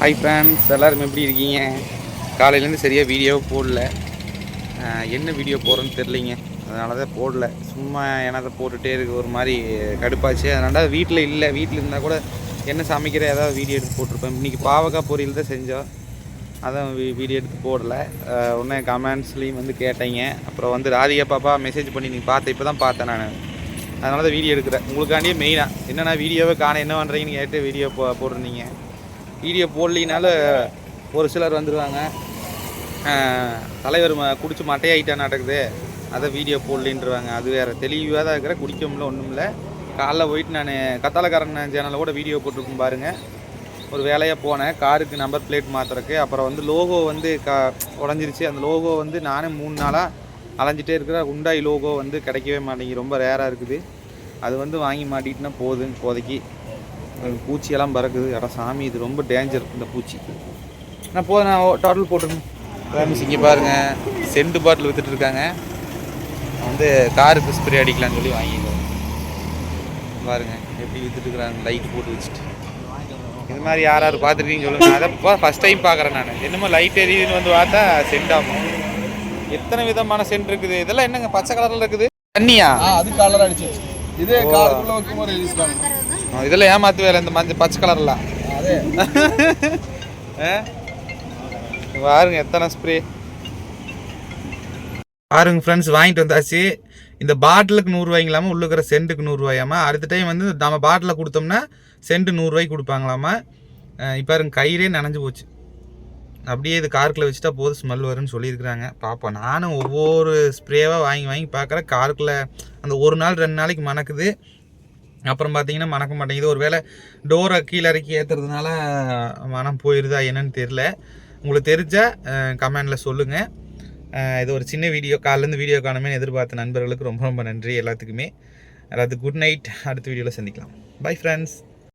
Hi friends எல்லோரும் எப்படி இருக்கீங்க? காலையிலேருந்து சரியாக வீடியோ போடல. என்ன வீடியோ போடுறேன்னு தெரிலிங்க அதனால தான் போடல. சும்மா எனதை போட்டுகிட்டே இருக்கு ஒரு மாதிரி கடுப்பாச்சு. அதனால வீட்டில் இல்லை. வீட்டில் இருந்தால் கூட என்ன சமைக்கிற ஏதாவது வீடியோ எடுத்து போட்டிருப்பேன். இன்றைக்கி பாவக்காய் பொரியல் தான் செஞ்சோம். அதான் வீ வீடியோ எடுத்து போடலை. உடனே கமெண்ட்ஸ்லேயும் வந்து கேட்டீங்க. அப்புறம் வந்து ராதிகா பாப்பா மெசேஜ் பண்ணி நீங்கள் பார்த்த இப்போ தான் பார்த்தேன் நான். அதனால தான் வீடியோ எடுக்கிறேன். உங்களுக்காண்டியே மெயினாக என்னென்னா வீடியோவை காண என்ன பண்ணுறீங்கன்னு கேட்டு வீடியோ போ போட்டிருந்தீங்க. வீடியோ போடலினால ஒரு சிலர் வந்துடுவாங்க தலைவர் ம குடிச்சு மட்டையாயிட்டா நடக்குது. அதை வீடியோ போடலின்றவாங்க. அது வேறு தெளிவாக தான் இருக்கிற குடிக்க முடியல ஒன்றும் இல்லை. காலைல போயிட்டு நான் கத்தாலக்காரன் சேனலில் கூட வீடியோ போட்டிருக்கும் பாருங்கள் ஒரு வேலையாக போனேன். காருக்கு நம்பர் பிளேட் மாற்றுறக்கு அப்புறம் வந்து லோகோ வந்து க உடஞ்சிருச்சு. அந்த லோகோ வந்து நானே மூணு நாளாக அலைஞ்சிட்டே இருக்கிற உண்டாய் லோகோ வந்து கிடைக்கவே மாட்டேங்குது. ரொம்ப ரேராக இருக்குது. அது வந்து வாங்கி மாட்டிட்டுனா போதும் இப்போதைக்கு. பூச்சியெல்லாம் பறக்குது. அட சாமி இது ரொம்ப டேஞ்சர் இந்த பூச்சி. நான் போதும் நான் டோட்டல் போட்டுருங்க. ஃபேமஸ் இங்கே பாருங்கள் செண்டு பாட்டில் வித்துட்டு இருக்காங்க. வந்து காருக்கு ஸ்ப்ரே அடிக்கலாம்னு சொல்லி வாங்கிடுவோம் பாருங்க எப்படி வித்துட்டு இருக்கிறாங்க லைட் போட்டு வச்சுட்டு. இது மாதிரி யார் யார் பார்த்துருக்கீங்க சொல்லுங்க அதை ஃபஸ்ட் டைம் பார்க்குறேன் நான். என்னமோ லைட் எரியுதுன்னு வந்து பார்த்தா சென்ட் ஆகும். எத்தனை விதமான சென்ட் இருக்குது? இதெல்லாம் என்னங்க பச்சை கலரில் இருக்குது? தண்ணியா? அது கலர் அடிச்சு இதே காருக்குள்ள வைக்கும் போது இதெல்லாம் ஏமாத்து வேலை இந்த மஞ்சள் பச்சை கலர்லாம் பாருங்க எத்தனை ஸ்ப்ரே பாருங்க ஃப்ரெண்ட்ஸ் வாங்கிட்டு வந்தாச்சு. இந்த பாட்டிலுக்கு நூறுரூவாய்ங்களாமா உள்ள இருக்கிற சென்ட்டுக்கு நூறுரூவாயாமா அடுத்த டைம் வந்து நம்ம பாட்டிலில் கொடுத்தோம்னா சென்ட் நூறுரூவாய்க்கு கொடுப்பாங்களாமா? இப்போ பாருங்க கயிறே நனைஞ்சு போச்சு. அப்படியே இது காருக்குள்ள வச்சுட்டா போதும் ஸ்மெல் வரும்னு சொல்லியிருக்கிறாங்க. பார்ப்போம் நானும் ஒவ்வொரு ஸ்ப்ரேவாக வாங்கி வாங்கி பார்க்குறேன். காருக்குள்ள அந்த ஒரு நாள் ரெண்டு நாளைக்கு மணக்குது. அப்புறம் பார்த்தீங்கன்னா மணக்க மாட்டேங்குது. ஒரு வேளை டோரை கீழே இறக்கி ஏற்றுறதுனால மனம் போயிடுதா என்னன்னு தெரில உங்களுக்கு தெரிஞ்சால் கமெண்டில் சொல்லுங்கள் இது ஒரு சின்ன வீடியோ காலிலேருந்து வீடியோ காணுமே எதிர்பார்த்த நண்பர்களுக்கு ரொம்ப ரொம்ப நன்றி எல்லாத்துக்குமே. அதாவது குட் நைட் அடுத்த வீடியோவில் சந்திக்கலாம். Bye friends